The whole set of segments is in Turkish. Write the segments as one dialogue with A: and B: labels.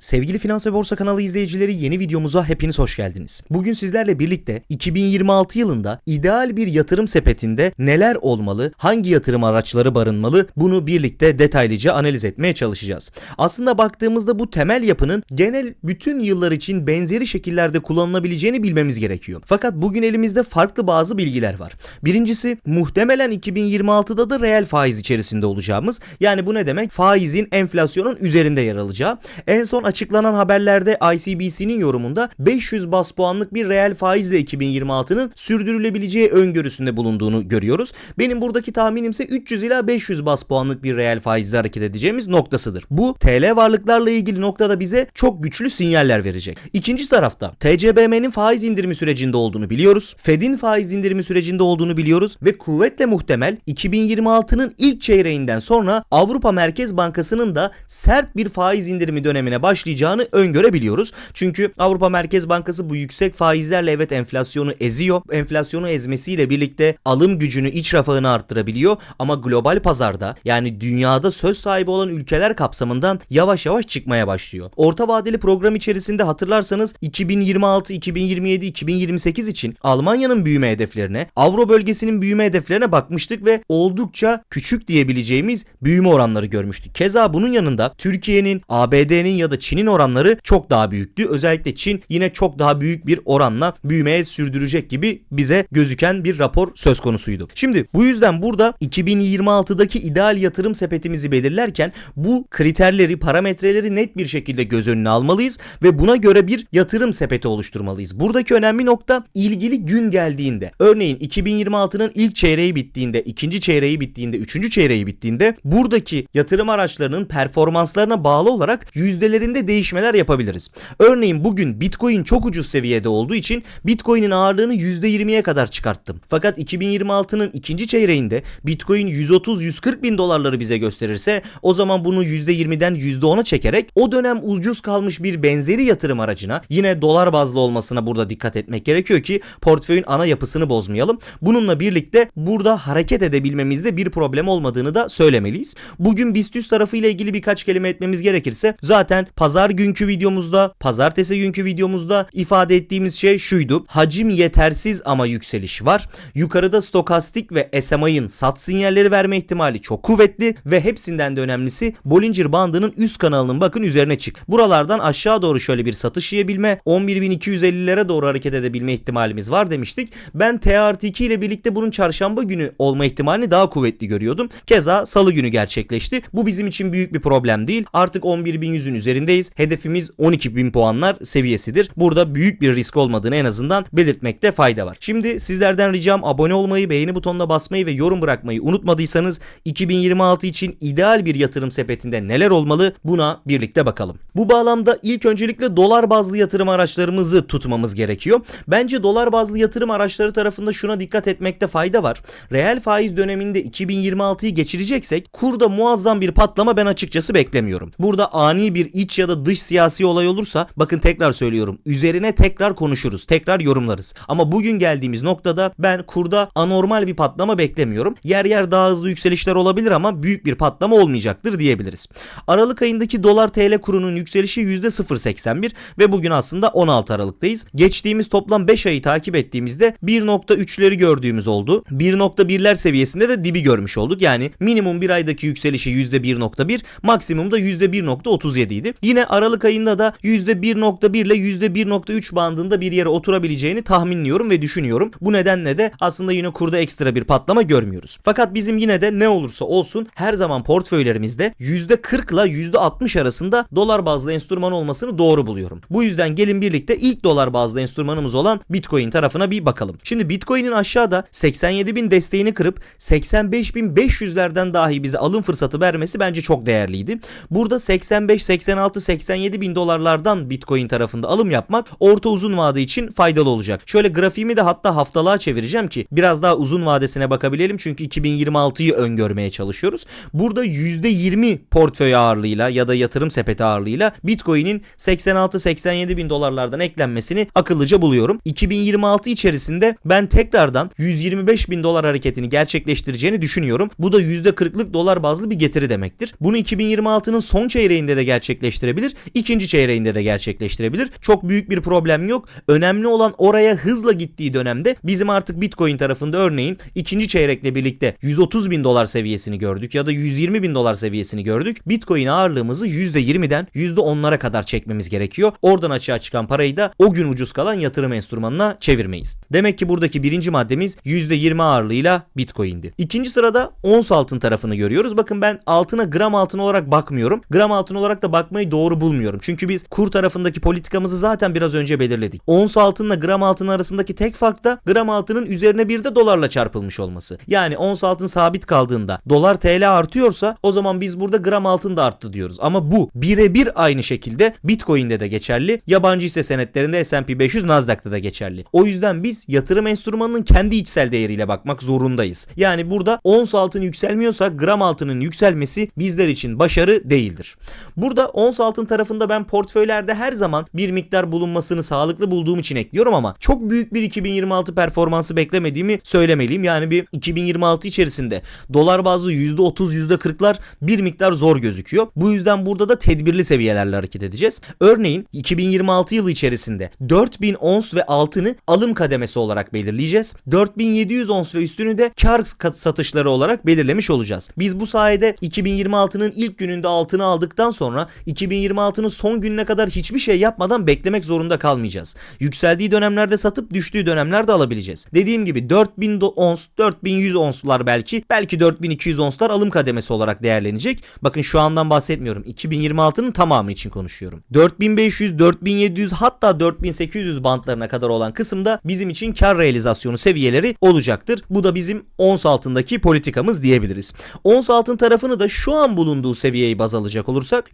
A: Sevgili Finans ve Borsa kanalı izleyicileri yeni videomuza hepiniz hoş geldiniz. Bugün sizlerle birlikte 2026 yılında ideal bir yatırım sepetinde neler olmalı, hangi yatırım araçları barınmalı bunu birlikte detaylıca analiz etmeye çalışacağız. Aslında baktığımızda bu temel yapının genel bütün yıllar için benzeri şekillerde kullanılabileceğini bilmemiz gerekiyor. Fakat bugün elimizde farklı bazı bilgiler var. Birincisi muhtemelen 2026'da da reel faiz içerisinde olacağımız yani bu ne demek? Faizin enflasyonun üzerinde yer alacağı. En son açıklanan haberlerde ICBC'nin yorumunda 500 bas puanlık bir reel faizle 2026'nın sürdürülebileceği öngörüsünde bulunduğunu görüyoruz. Benim buradaki tahminim ise 300 ila 500 bas puanlık bir reel faizle hareket edeceğimiz noktasıdır. Bu TL varlıklarla ilgili noktada bize çok güçlü sinyaller verecek. İkinci tarafta TCBM'nin faiz indirimi sürecinde olduğunu biliyoruz. Fed'in faiz indirimi sürecinde olduğunu biliyoruz ve kuvvetle muhtemel 2026'nın ilk çeyreğinden sonra Avrupa Merkez Bankası'nın da sert bir faiz indirimi dönemine başlayacağını öngörebiliyoruz. Çünkü Avrupa Merkez Bankası bu yüksek faizlerle evet enflasyonu eziyor. Enflasyonu ezmesiyle birlikte alım gücünü, iç refahını arttırabiliyor ama global pazarda yani dünyada söz sahibi olan ülkeler kapsamından yavaş yavaş çıkmaya başlıyor. Orta vadeli program içerisinde hatırlarsanız 2026, 2027, 2028 için Almanya'nın büyüme hedeflerine, Avro bölgesinin büyüme hedeflerine bakmıştık ve oldukça küçük diyebileceğimiz büyüme oranları görmüştük. Keza bunun yanında Türkiye'nin, ABD'nin ya da Çin'in oranları çok daha büyüktü. Özellikle Çin yine çok daha büyük bir oranla büyümeye sürdürecek gibi bize gözüken bir rapor söz konusuydu. Şimdi bu yüzden burada 2026'daki ideal yatırım sepetimizi belirlerken bu kriterleri, parametreleri net bir şekilde göz önüne almalıyız ve buna göre bir yatırım sepeti oluşturmalıyız. Buradaki önemli nokta ilgili gün geldiğinde. Örneğin 2026'nın ilk çeyreği bittiğinde, ikinci çeyreği bittiğinde, üçüncü çeyreği bittiğinde buradaki yatırım araçlarının performanslarına bağlı olarak yüzdelerinde değişmeler yapabiliriz. Örneğin bugün Bitcoin çok ucuz seviyede olduğu için Bitcoin'in ağırlığını %20'ye kadar çıkarttım. Fakat 2026'nın ikinci çeyreğinde Bitcoin 130-140 bin dolarları bize gösterirse o zaman bunu %20'den %10'a çekerek o dönem ucuz kalmış bir benzeri yatırım aracına yine dolar bazlı olmasına burada dikkat etmek gerekiyor ki portföyün ana yapısını bozmayalım. Bununla birlikte burada hareket edebilmemizde bir problem olmadığını da söylemeliyiz. Bugün BIST tarafı ile ilgili birkaç kelime etmemiz gerekirse zaten pazar günkü videomuzda, pazartesi günkü videomuzda ifade ettiğimiz şey şuydu. Hacim yetersiz ama yükseliş var. Yukarıda stokastik ve SMI'ın sat sinyalleri verme ihtimali çok kuvvetli ve hepsinden de önemlisi Bollinger bandının üst kanalının bakın üzerine çık. Buralardan aşağı doğru şöyle bir satış yiyebilme, 11.250'lere doğru hareket edebilme ihtimalimiz var demiştik. Ben T artı 2 ile birlikte bunun çarşamba günü olma ihtimalini daha kuvvetli görüyordum. Keza salı günü gerçekleşti. Bu bizim için büyük bir problem değil. Artık 11.100'ün üzerindeyiz. Hedefimiz 12.000 puanlar seviyesidir. Burada büyük bir risk olmadığını en azından belirtmekte fayda var. Şimdi sizlerden ricam abone olmayı, beğeni butonuna basmayı ve yorum bırakmayı unutmadıysanız 2026 için ideal bir yatırım sepetinde neler olmalı buna birlikte bakalım. Bu bağlamda ilk öncelikle dolar bazlı yatırım araçlarımızı tutmamız gerekiyor. Bence dolar bazlı yatırım araçları tarafında şuna dikkat etmekte fayda var. Reel faiz döneminde 2026'yı geçireceksek kurda muazzam bir patlama ben açıkçası beklemiyorum. Burada ani bir iç ya da dış siyasi olay olursa bakın tekrar söylüyorum. Üzerine tekrar konuşuruz. Tekrar yorumlarız. Ama bugün geldiğimiz noktada ben kurda anormal bir patlama beklemiyorum. Yer yer daha hızlı yükselişler olabilir ama büyük bir patlama olmayacaktır diyebiliriz. Aralık ayındaki dolar TL kurunun yükselişi %0.81 ve bugün aslında 16 Aralık'tayız. Geçtiğimiz toplam 5 ayı takip ettiğimizde 1.3'leri gördüğümüz oldu. 1.1'ler seviyesinde de dibi görmüş olduk. Yani minimum bir aydaki yükselişi %1.1, maksimum da %1.37 idi. Yine Aralık ayında da %1.1 ile %1.3 bandında bir yere oturabileceğini tahminliyorum ve düşünüyorum. Bu nedenle de aslında yine kurda ekstra bir patlama görmüyoruz. Fakat bizim yine de ne olursa olsun her zaman portföylerimizde %40 ile %60 arasında dolar bazlı enstrüman olmasını doğru buluyorum. Bu yüzden gelin birlikte ilk dolar bazlı enstrümanımız olan Bitcoin tarafına bir bakalım. Şimdi Bitcoin'in aşağıda 87.000 desteğini kırıp 85.500'lerden dahi bize alım fırsatı vermesi bence çok değerliydi. Burada 85, 86, 87 bin dolarlardan Bitcoin tarafında alım yapmak orta uzun vade için faydalı olacak. Şöyle grafiğimi de hatta haftalığa çevireceğim ki biraz daha uzun vadesine bakabilelim çünkü 2026'yı öngörmeye çalışıyoruz. Burada %20 portföy ağırlığıyla ya da yatırım sepeti ağırlığıyla Bitcoin'in 86-87 bin dolarlardan eklenmesini akıllıca buluyorum. 2026 içerisinde ben tekrardan 125 bin dolar hareketini gerçekleştireceğini düşünüyorum. Bu da %40'lık dolar bazlı bir getiri demektir. Bunu 2026'nın son çeyreğinde de gerçekleştirmek gerçekleştirebilir. ikinci çeyreğinde de gerçekleştirebilir. Çok büyük bir problem yok. Önemli olan oraya hızla gittiği dönemde bizim artık Bitcoin tarafında örneğin ikinci çeyrekle birlikte 130 bin dolar seviyesini gördük ya da 120 bin dolar seviyesini gördük. Bitcoin ağırlığımızı %20'den %10'lara kadar çekmemiz gerekiyor. Oradan açığa çıkan parayı da o gün ucuz kalan yatırım enstrümanına çevirmeyiz. Demek ki buradaki birinci maddemiz %20 ağırlığıyla Bitcoin'di. İkinci sırada ons altın tarafını görüyoruz. Bakın ben altına gram altın olarak bakmıyorum. Gram altın olarak da bakmayı doğru bulmuyorum. Çünkü biz kur tarafındaki politikamızı zaten biraz önce belirledik. Ons altınla gram altın arasındaki tek fark da gram altının üzerine bir de dolarla çarpılmış olması. Yani ons altın sabit kaldığında dolar TL artıyorsa o zaman biz burada gram altın da arttı diyoruz. Ama bu birebir aynı şekilde Bitcoin'de de geçerli. Yabancı hisse senetlerinde S&P 500 Nasdaq'ta da geçerli. O yüzden biz yatırım enstrümanının kendi içsel değeriyle bakmak zorundayız. Yani burada ons altın yükselmiyorsa gram altının yükselmesi bizler için başarı değildir. Burada ons altın tarafında ben portföylerde her zaman bir miktar bulunmasını sağlıklı bulduğum için ekliyorum ama çok büyük bir 2026 performansı beklemediğimi söylemeliyim. Yani bir 2026 içerisinde dolar bazlı %30 %40'lar bir miktar zor gözüküyor. Bu yüzden burada da tedbirli seviyelerle hareket edeceğiz. Örneğin 2026 yılı içerisinde 4000 ons ve altını alım kademesi olarak belirleyeceğiz. 4700 ons ve üstünü de kar satışları olarak belirlemiş olacağız. Biz bu sayede 2026'nın ilk gününde altını aldıktan sonra 2026'nın son gününe kadar hiçbir şey yapmadan beklemek zorunda kalmayacağız. Yükseldiği dönemlerde satıp düştüğü dönemlerde alabileceğiz. Dediğim gibi 4000 ons, 4100 onslar belki, belki 4200 onslar alım kademesi olarak değerlenecek. Bakın şu andan bahsetmiyorum. 2026'nın tamamı için konuşuyorum. 4500, 4700 hatta 4800 bantlarına kadar olan kısımda bizim için kar realizasyonu seviyeleri olacaktır. Bu da bizim ons altındaki politikamız diyebiliriz. Ons altın tarafını da şu an bulunduğu seviyeyi baz alacak olursak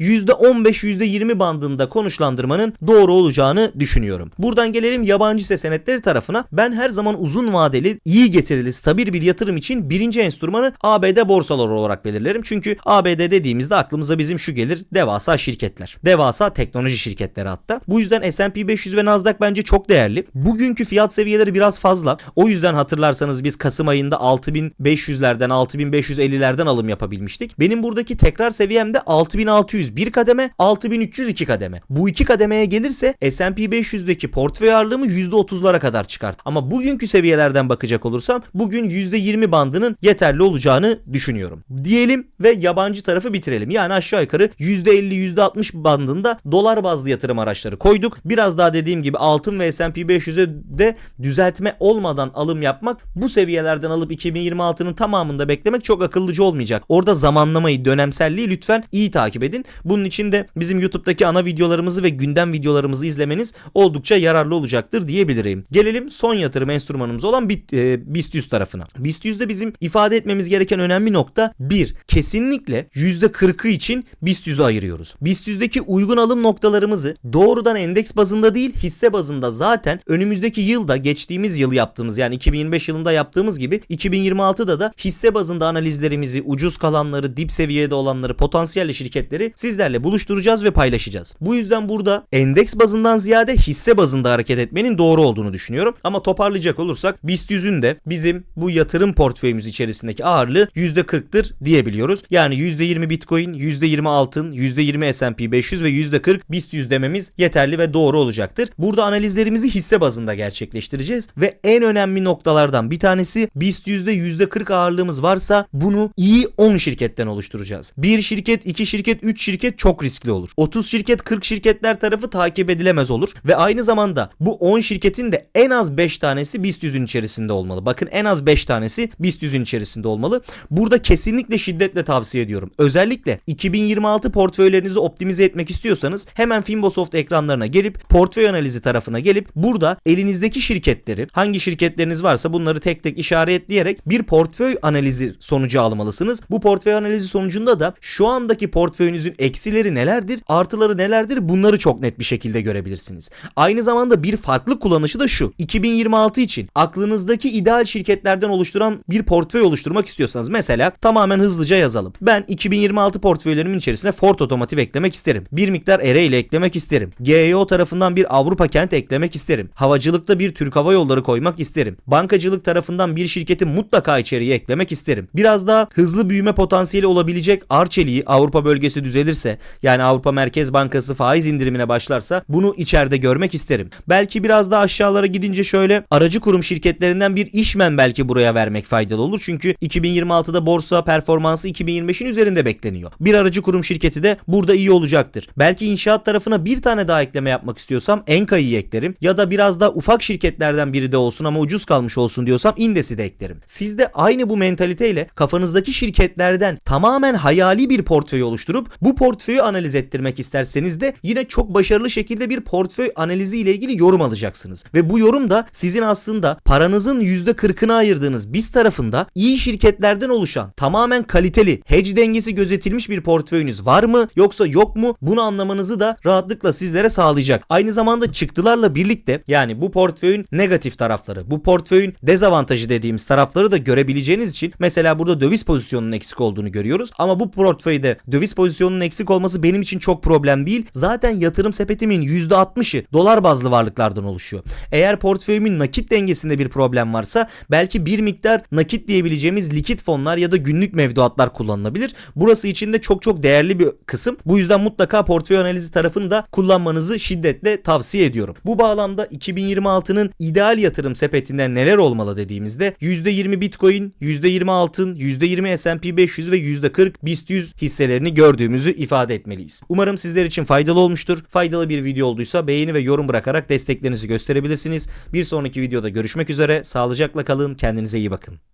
A: %15-%20 bandında konuşlandırmanın doğru olacağını düşünüyorum. Buradan gelelim yabancı hisse senetleri tarafına. Ben her zaman uzun vadeli, iyi getirili, stabil bir yatırım için birinci enstrümanı ABD borsaları olarak belirlerim. Çünkü ABD dediğimizde aklımıza bizim şu gelir devasa şirketler. Devasa teknoloji şirketleri hatta. Bu yüzden S&P 500 ve Nasdaq bence çok değerli. Bugünkü fiyat seviyeleri biraz fazla. O yüzden hatırlarsanız biz Kasım ayında 6500'lerden 6550'lerden alım yapabilmiştik. Benim buradaki tekrar seviyem de 6600 bir kademe 6300 iki kademe. Bu iki kademeye gelirse S&P 500'deki portföy ağırlığımı %30'lara kadar çıkart. Ama bugünkü seviyelerden bakacak olursam bugün %20 bandının yeterli olacağını düşünüyorum. Diyelim ve yabancı tarafı bitirelim. Yani aşağı yukarı %50 %60 bandında dolar bazlı yatırım araçları koyduk. Biraz daha dediğim gibi altın ve S&P 500'e de düzeltme olmadan alım yapmak bu seviyelerden alıp 2026'nın tamamında beklemek çok akıllıcı olmayacak. Orada zamanlamayı, dönemselliği lütfen iyi takip edin. Bunun için de bizim YouTube'daki ana videolarımızı ve gündem videolarımızı izlemeniz oldukça yararlı olacaktır diyebilirim. Gelelim son yatırım enstrümanımız olan Bit, e, BIST 100 tarafına. BIST 100'de bizim ifade etmemiz gereken önemli nokta 1. Kesinlikle %40'ı için BIST 100'ü ayırıyoruz. BIST 100'deki uygun alım noktalarımızı doğrudan endeks bazında değil hisse bazında zaten önümüzdeki yılda geçtiğimiz yıl yaptığımız yani 2025 yılında yaptığımız gibi 2026'da da hisse bazında analizlerimizi, ucuz kalanları, dip seviyede olanları, potansiyelli şirketleri sizlerle buluşturacağız ve paylaşacağız. Bu yüzden burada endeks bazından ziyade hisse bazında hareket etmenin doğru olduğunu düşünüyorum. Ama toparlayacak olursak BIST 100'ün de bizim bu yatırım portföyümüz içerisindeki ağırlığı %40'tır diyebiliyoruz. Yani %20 Bitcoin, %20 altın, %20 S&P 500 ve %40 BIST 100 dememiz yeterli ve doğru olacaktır. Burada analizlerimizi hisse bazında gerçekleştireceğiz ve en önemli noktalardan bir tanesi BIST yüzde 40 ağırlığımız varsa bunu iyi 10 şirketten oluşturacağız. 1 şirket, 2 şirket, 3 şirket çok riskli olur. 30 şirket, 40 şirketler tarafı takip edilemez olur ve aynı zamanda bu 10 şirketin de en az 5 tanesi BIST 100'ün içerisinde olmalı. Bakın en az 5 tanesi BIST 100'ün içerisinde olmalı. Burada kesinlikle şiddetle tavsiye ediyorum. Özellikle 2026 portföylerinizi optimize etmek istiyorsanız hemen Finbosoft ekranlarına gelip portföy analizi tarafına gelip burada elinizdeki şirketleri hangi şirketleriniz varsa bunları tek tek işaretleyerek bir portföy analizi sonucu almalısınız. Bu portföy analizi sonucunda da şu andaki portföyünüzün eksileri nelerdir, artıları nelerdir bunları çok net bir şekilde görebilirsiniz. Aynı zamanda bir farklı kullanışı da şu. 2026 için aklınızdaki ideal şirketlerden oluşturan bir portföy oluşturmak istiyorsanız mesela tamamen hızlıca yazalım. Ben 2026 portföylerimin içerisine Ford Otomotiv eklemek isterim. Bir miktar ERE ile eklemek isterim. GEO tarafından bir Avrupa kent eklemek isterim. Havacılıkta bir Türk Hava Yolları koymak isterim. Bankacılık tarafından bir şirketi mutlaka içeriye eklemek isterim. Biraz daha hızlı büyüme potansiyeli olabilecek Arçelik'i Avrupa bölgesi düzelirse gelirse Avrupa Merkez Bankası faiz indirimine başlarsa bunu içeride görmek isterim. Belki biraz daha aşağılara gidince şöyle aracı kurum şirketlerinden bir işmen belki buraya vermek faydalı olur. Çünkü 2026'da borsa performansı 2025'in üzerinde bekleniyor. Bir aracı kurum şirketi de burada iyi olacaktır. Belki inşaat tarafına bir tane daha ekleme yapmak istiyorsam Enka'yı eklerim ya da biraz daha ufak şirketlerden biri de olsun ama ucuz kalmış olsun diyorsam Indes'i de eklerim. Siz de aynı bu mentaliteyle kafanızdaki şirketlerden tamamen hayali bir portföy oluşturup bu portföyü analiz ettirmek isterseniz de yine çok başarılı şekilde bir portföy analizi ile ilgili yorum alacaksınız. Ve bu yorum da sizin aslında paranızın %40'ını ayırdığınız BIST tarafında iyi şirketlerden oluşan tamamen kaliteli hedge dengesi gözetilmiş bir portföyünüz var mı yoksa yok mu bunu anlamanızı da rahatlıkla sizlere sağlayacak. Aynı zamanda çıktılarla birlikte yani bu portföyün negatif tarafları, bu portföyün dezavantajı dediğimiz tarafları da görebileceğiniz için mesela burada döviz pozisyonunun eksik olduğunu görüyoruz. Ama bu portföyde döviz pozisyonunun eksik olması benim için çok problem değil. Zaten yatırım sepetimin %60'ı dolar bazlı varlıklardan oluşuyor. Eğer portföyümün nakit dengesinde bir problem varsa belki bir miktar nakit diyebileceğimiz likit fonlar ya da günlük mevduatlar kullanılabilir. Burası için de çok çok değerli bir kısım. Bu yüzden mutlaka portföy analizi tarafını da kullanmanızı şiddetle tavsiye ediyorum. Bu bağlamda 2026'nın ideal yatırım sepetinden neler olmalı dediğimizde %20 Bitcoin, %20 altın, %20 S&P 500 ve %40 BIST 100 hisselerini gördüğümüzü ifade etmeliyiz. Umarım sizler için faydalı olmuştur. Faydalı bir video olduysa beğeni ve yorum bırakarak desteklerinizi gösterebilirsiniz. Bir sonraki videoda görüşmek üzere. Sağlıcakla kalın. Kendinize iyi bakın.